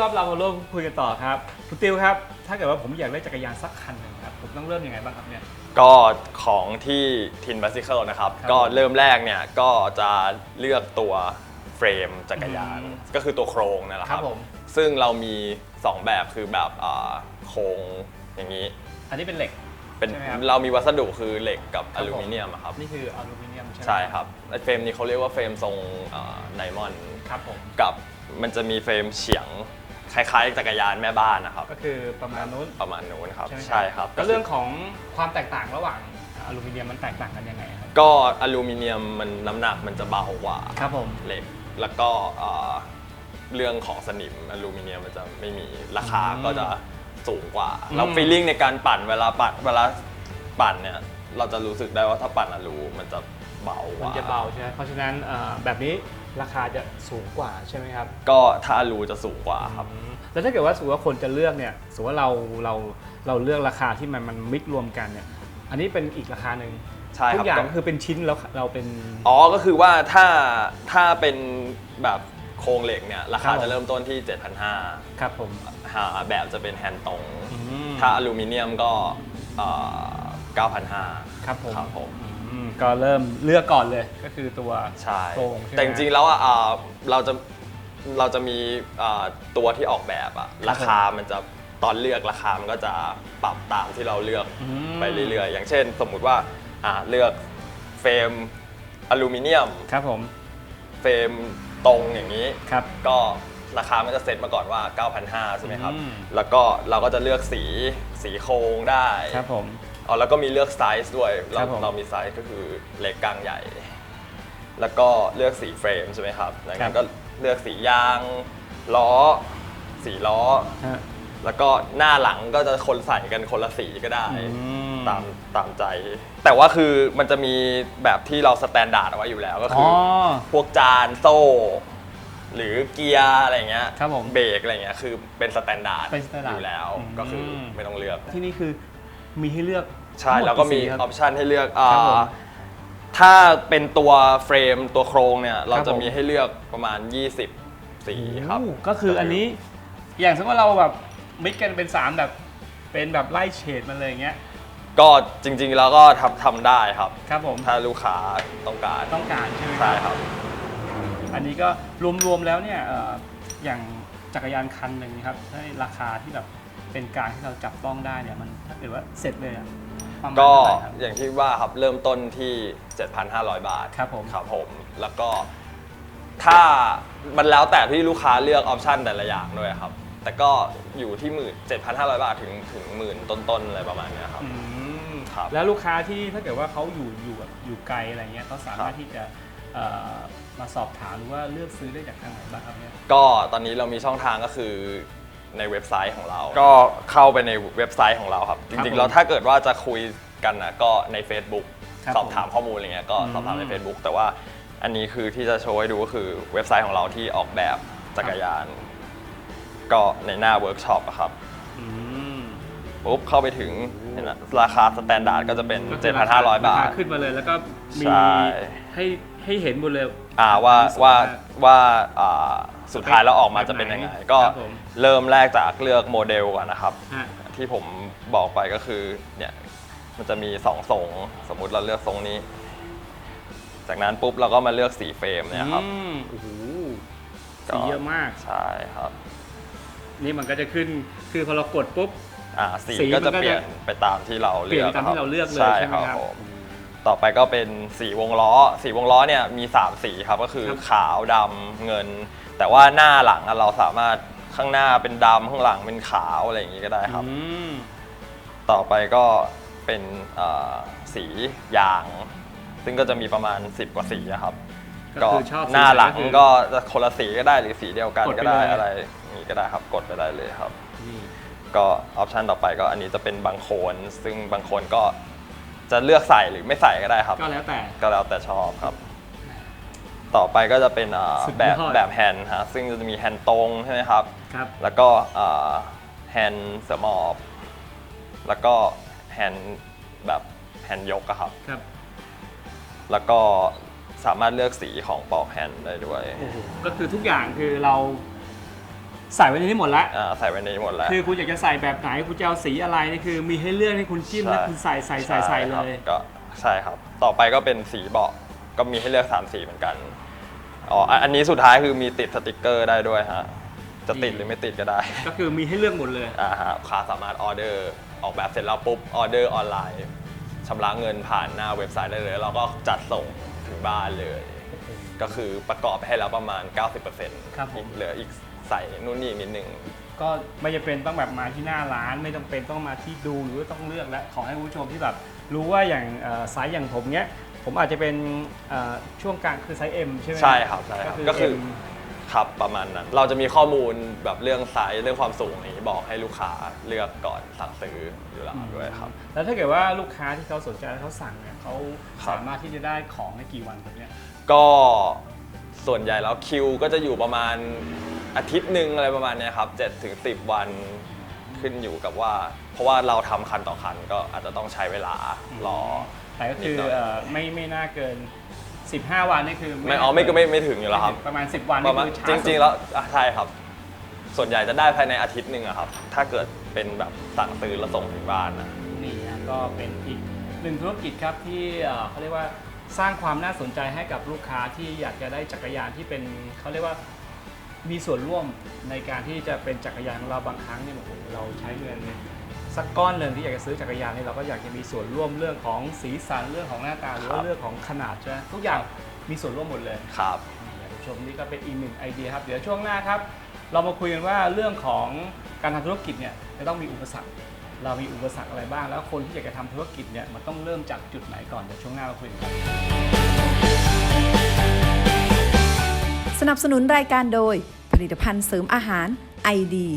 ครับเรามาร่วมคุยกันต่อครับคุณติวครับ ถ้าเกิดว่าผมอยากได้จักรยานสักคันหนึ่งครับผมต้องเริ่มยังไงบ้างครับเนี่ย ก็ของที่ทินบัสซิเคิลนะครับ ครับก็เริ่มแรกเนี่ยก็จะเลือกตัวเฟรมจักรยาน อืมก็คือตัวโครงนั่นแหละคครัรับบผม ซึ่งเรามี 2 แบบคือแบบอ่าโครงอย่างนี้อันนี้เป็นเหล็ก เป็นใช่ไหมครับ เรามีวัสดุคือเหล็กกับอลูมิเนียมอะครับ นี่คืออลูมิเนียมใช่ไหมใช่ครับไอ้เฟรมนี้เขาเรียกว่าเฟรมทรงไดมอนด์ครับผม กับมันจะมีเฟรมเฉียง คล้ายๆจักรยานแม่บ้านนะครับ ก็คือประมาณนู้น ประมาณนู้นครับ ใช่ไหมใช่ครับแล้วเรื่องของความแตกต่างระหว่างอลูมิเนียมมันแตกต่างกันยังไงครับก็อลูมิเนียมมันน้ำหนักมันจะเบากว่าครับผมเหล็ก แล้วก็เอ่อเรื่องของสนิมอลูมิเนียมมันจะไม่มีราคาอืมก็จะสูงกว่าอืมแล้วฟีลลิ่งในการปั่นเวลาปั่นเวลาปั่นเนี่ยเราจะรู้สึกได้ว่าถ้าปั่นอลูมันจะเบากว่ามันจะเบาใช่ไหมเพราะฉะนั้นเอ่อแบบนี้ ราคาจะสูงกว่าใช่ไหมครับก็ถ้าอลูจะสูงกว่าครับ อืมแล้วถ้าเกิดว่าสมมติว่าคนจะเลือกเนี่ยสมมติว่าเราเราเราเลือกราคาที่มันมันมิกรวมกันเนี่ย อันนี้เป็นอีกราคาหนึ่งใช่ทุครับกอย่างก็ก็คือเป็นชิ้นแล้วเราเป็น อ๋อก็คือว่าถ้าถ้าเป็นแบบโครงเหล็กเนี่ยราครัคาบผม จะเริ่มต้นที่ 7,500ครับผมหาแบบจะเป็นแฮนด์ตรง อืม ถ้าอลูมิเนียมก็เอ่อ9,500ครับผม ครับผมอืม ก็เริ่มเลือกก่อนเลยก็คือตัวใช่โครงใช่ไหม แต่จริงๆแล้วอะอ่าเราจะเราจะมีอ่าตัวที่ออกแบบอะครับราคามันจะตอนเลือกราคามันก็จะปรับตามที่เราเลือกอืมไปเรื่อยๆ อย่างเช่น สมมุติว่าอ่าเลือกเฟรมอลูมิเนียม ครับผมเฟรมตรงอย่างนี้ ครับ ก็ราคามันจะเซ็ตมาก่อนว่า 9,500 ใช่ไหมครับ อืม แล้วก็เราก็จะเลือกสีสีโครงได้ ครับผม อ๋อแล้วก็มีเลือกไซส์ด้วยคเรารับผม เรามีไซส์ก็คือเล็กกลางใหญ่ แล้วก็เลือกสีเฟรมใช่ไหมครับจากนั้นก็เลือกสียาง ล้อ สีล้อ ฮะ แล้วก็หน้าหลังก็จะคนใส่กันคนละสีก็ได้ อืมตามตามใจ แต่ว่าคือมันจะมีแบบที่เราสแตนดาร์ดเอาไว้อยู่แล้วก็คืออพวกจานโซ่ หรือเกียร์อะไรเงี้ยครับผมเบรกอะไรเงี้ยคือเป็นสแตนดาร์ดเป็น standard อยู่แล้ว อืม ก็คือไม่ต้องเลือก ที่นี่คือมีให้เลือก ใช่ทั้งหดแล้วก็มีสีอครับ อปชันให้เลือกอ่าครับผมถ้าเป็นตัวเฟรมตัวโครงเนี่ย เราครับจะผม มีให้เลือกประมาณ 20 สีครับ โอ้ก็คืออันนี้อย่างสมมติว่าเราแบบมิกกันเป็น 3 แบบเป็นแบบไล่เฉดมาเลยอย่างเงี้ยก็จริงๆ แล้วก็ทำทำได้ครับ ครับผมถ้าลูกค้าต้องการต้องการใช่ไหมใช่ครับ อันนี้ก็รวมๆแล้วเนี่ยเอ่ออย่างจักรยานคันหนึ่งครับให้ราคาที่แบบเป็นกลางที่เราจับต้องได้เนี่ยมันถ้าเกิดว่าเสร็จเลยอะ ประมาณก็เท่าไหร่ครับ อย่างที่ว่าครับเริ่มต้นที่ 7,500 บาทครับผม ครับผม แล้วก็ถ้ามันแล้วแต่ที่ลูกค้าเลือกออปชันแต่ละอย่างด้วยครับ แต่ก็อยู่ที่หมื่น7,500 บาทถึงถึงหมื่นต้นๆอะไรประมาณเนี้ยครับ อืมครับแล้วลูกค้าที่ถ้าเกิดว่าเขาอยู่อยู่แบบอยู่ไกลอะไรเงี้ยเขาสามารถครับ ที่จะเอ่อมาสอบถามหรือว่าเลือกซื้อได้จากทางไหนบ้างครับเนี่ย ก็ตอนนี้เรามีช่องทางก็คือ ในเว็บไซต์ของเรา ก็เข้าไปในเว็บไซต์ของเราครับจครับริงผมๆแล้วถ้าเกิดว่าจะคุยกันนะก็ใน Facebook ครับสอบถามข้อมูลอะไรเงี้ยก็อืมสอบถามใน Facebook แต่ว่าอันนี้คือที่จะโชว์ให้ดูก็คือเว็บไซต์ของเราที่ออกแบบจักรยาน ก็ในหน้าเวิร์กช็อปครับอืมปุ๊บเข้าไปถึงเห็นไหมราคาสแตนดาร์ดก็จะเป็น ก็คือค7,500 บาคทขึ้นมาเลยแล้วก็มีใช่ ให้ ให้เห็นหมดเลยอ่าว่ามีส่วนว่ามากว่าอ่าสุดท้ายแล้วออกมาจะเป็นยังไงแบบไหนก็ครับผมเริ่มแรกจากเลือกโมเดลก่อนนะครับ ฮะ ที่ผมบอกไปก็คือเนี่ยมันจะมีสองทรงสมมุติเราเลือกทรงนี้ จากนั้นปุ๊บเราก็มาเลือกสีเฟรมเนี่ยครับ อืมโอ้โหก็ สีเยอะมาก ใช่ครับนี่มันก็จะขึ้น คือพอเรากดปุ๊บ อ่าสีสีก็มันก็จะจะ เปลี่ยนไปตามที่เราเปลี่เลืยนอกไปตามที่เราเลือกเลยใช่ใช่ไหมครับครับผม ต่อไปก็เป็นสีวงล้อ สีวงล้อเนี่ยมี 3 สีครับ ก็คือครับขาวดำเงิน แต่ว่าหน้าหลังอะเราสามารถข้างหน้าเป็นดำข้างหลังเป็นขาวอะไรอย่างนี้ก็ได้ครับ อืมต่อไปก็เป็นเอ่อสียาง ซึ่งก็จะมีประมาณ 10 กว่าสีอะครับก็คือชอบสีหน้าหลังไคือก็จะคนละสีก็ได้หรือสีเดียวกันกดไปก็ได้เลย อะไรอย่างนี้ก็ได้ครับกดไปได้เลยครับ นี่ ก็ออปชันต่อไปก็อันนี้จะเป็นบางโคนซึ่งบางคนก็ จะเลือกใส่หรือไม่ใส่ก็ได้ครับ ก็แล้วแต่ ก็แล้วแต่ชอบครับ ต่อไปก็จะเป็นเอ่อสุดยอด แบบแบบแฮนด์ฮะซึ่งจะมีแฮนด์ตรงใช่ไหมครับ ครับ แล้วก็แฮนด์เสมอบ แล้วก็แฮนด์แบบแฮนด์ยกอะครับ ครับ แล้วก็สามารถเลือกสีของปลอกแฮนด์ได้ด้วย โอ้โห ก็คือทุกอย่างคือเรา ใส่ไว้ในนี้หมดแล้วอ่าใส่ไว้ในนี้หมดแล้ว คือคุณอยากจะใส่แบบไหนคุณจะเอาสีอะไรนี่คือ มีให้เลือกให้คุณจิ้มแล้วคุณใส่ใส่ใส่ใส่เลครับย ก็ใช่ครับ ต่อไปก็เป็นสีเบาะก็มีให้เลือกสามสีเหมือนกันอ๋ออะอันนี้สุดท้ายคือมีติดสติกเกอร์ได้ด้วยฮะจะติดหรือไม่ติดก็ได้ ก็คือมีให้เลือกหมดเลย อ่าฮะลูกค้าสามารถออเดอร์ออกแบบเสร็จแล้วปุ๊บออเดอร์ออนไลน์ชำระเงินผ่านหน้าเว็บไซต์ได้เลยเราก็จัดส่งถึงบ้านเลย ก็คือประกอบให้แล้วประมาณ 90%ครับผม เหลืออีก ใส่นู่นนี่นิดนึง ก็ไม่จำเป็นต้องแบบมาที่หน้าร้าน ไม่จำเป็นต้องมาที่ดูหรือว่าต้องเลือกแล้วขอให้คุณผู้ชมที่แบบรู้ว่าอย่างเอ่อไซส์อย่างผมเนี้ย ผมอาจจะเป็นเอ่อช่วงกลางคือไซส์ M ใช่ไหมใช่ครับใช่ครับก็ก็คืคือ อ M ครับประมาณนั้น เราจะมีข้อมูลแบบเรื่องไซส์เรื่องความสูงนี้บอกให้ลูกค้าเลือกก่อนสั่งซื้ออยู่แล้วด้วยครับ แล้วถ้าเกิดว่าลูกค้าที่เขาสนใจแล้วเขาสั่งเนี่ยเขาครับ สามารถที่จะได้ของในกี่วันครับเนี่ยก็ส่วนใหญ่แล้วคิวก็จะอยู่ประมาณ อาทิตย์หนึ่งอะไรประมาณเนี้ยครับ7ถึง10วันขึ้นอยู่กับว่า เพราะว่าเราทำคันต่อคันก็อาจจะต้องใช้เวลารอ แต่ก็คือนิดหน่อย เอ่อไม่ไม่น่าเกิน 15 วันนี่คือไม่อ๋อไม่ก็ไม่ไม่ถึงอยู่แล้วครับ ประมาณ 10 วันปนี่ระมาณคือช้าจสุดริง ๆ แล้วอะใช่ครับ ส่วนใหญ่จะได้ภายในอาทิตย์หนึ่งอะครับ ถ้าเกิดเป็นแบบสั่งซื้อแล้วส่งถึงบ้านนะนี่นะก็เป็นอีกหนึ่งธุรกิจครับที่เอ่อเขาเรียกว่าสร้างความน่าสนใจให้กับลูกค้าที่อยากจะได้จักรยานที่เป็นเขาเรียกว่า มีส่วนร่วมในการที่จะเป็นจักรยานของเราบางครั้งเนี่ยโอ้โหเราใช้เงินเนี่ยสักก้อนหนึ่งที่อยากจะซื้อจักรยานเนี่ยเราก็อยากจะมีส่วนร่วมเรื่องของสีสันเรื่องของหน้าตาหรือว่าเรื่องของขนาดใช่ไหมทุกอย่างมีส่วนร่วมหมดเลยครับท่านผู้ชมนี่ก็เป็นอีกหนึ่งไอเดียครับ เดี๋ยวช่วงหน้าครับ เรามาคุยกันว่าเรื่องของการทำธุรกิจเนี่ยจะต้องมีอุปสรรค เรามีอุปสรรคอะไรบ้าง แล้วคนที่อยากจะทำธุรกิจเนี่ยมันต้องเริ่มจากจุดไหนก่อนเดี๋ยวช่วงหน้ามาคุยกัน สนับสนุนรายการโดยผลิตภัณฑ์เสริมอาหารไอดี